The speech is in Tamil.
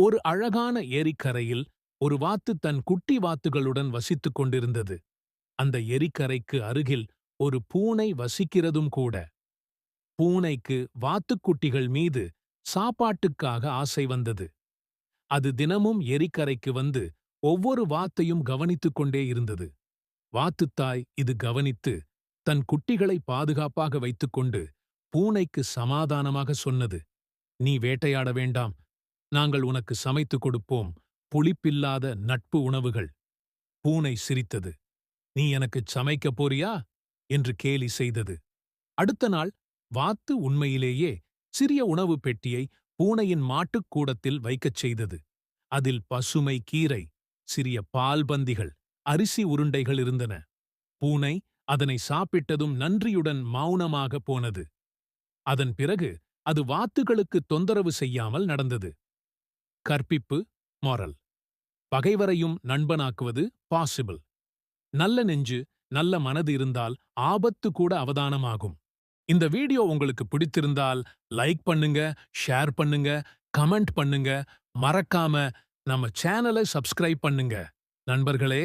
ஒரு அழகான ஏரிக்கரையில் ஒரு வாத்து தன் குட்டி வாத்துகளுடன் வசித்துக் கொண்டிருந்தது. அந்த எரிக்கரைக்கு அருகில் ஒரு பூனை வசிக்கிறதும் கூட. பூனைக்கு வாத்துக்குட்டிகள் மீது சாப்பாட்டுக்காக ஆசை வந்தது. அது தினமும் எரிக்கரைக்கு வந்து ஒவ்வொரு வாத்தையும் கவனித்துக் கொண்டே இருந்தது. வாத்துத்தாய் இது கவனித்து தன் குட்டிகளை பாதுகாப்பாக வைத்துக்கொண்டு பூனைக்கு சமாதானமாக சொன்னது. நீ வேட்டையாட வேண்டாம். நாங்கள் உனக்கு சமைத்துக் கொடுப்போம் புளிப்பில்லாத நட்பு உணவுகள். பூனை சிரித்தது. நீ எனக்குச் சமைக்கப் போறியா? என்று கேலி செய்தது. அடுத்த நாள் வாத்து உண்மையிலேயே சிறிய உணவு பெட்டியை பூனையின் மாட்டுக் கூடத்தில் வைக்கச் செய்தது. அதில் பசுமை கீரை சிறிய பால்பந்திகள் அரிசி உருண்டைகள் இருந்தன. பூனை அதனை சாப்பிட்டதும் நன்றியுடன் மௌனமாக போனது. அதன் பிறகு அது வாத்துகளுக்கு தொந்தரவு செய்யாமல் நடந்தது. கற்பிப்பு மாரல் பகைவரையும் நண்பனாக்குவது பாசிபிள் நல்ல நெஞ்சு நல்ல மனது இருந்தால் ஆபத்து கூட அவதானமாகும். இந்த வீடியோ உங்களுக்கு பிடித்திருந்தால் லைக் பண்ணுங்க ஷேர் பண்ணுங்க கமெண்ட் பண்ணுங்க. மறக்காம நம்ம சேனலை சப்ஸ்கிரைப் பண்ணுங்க. நண்பர்களே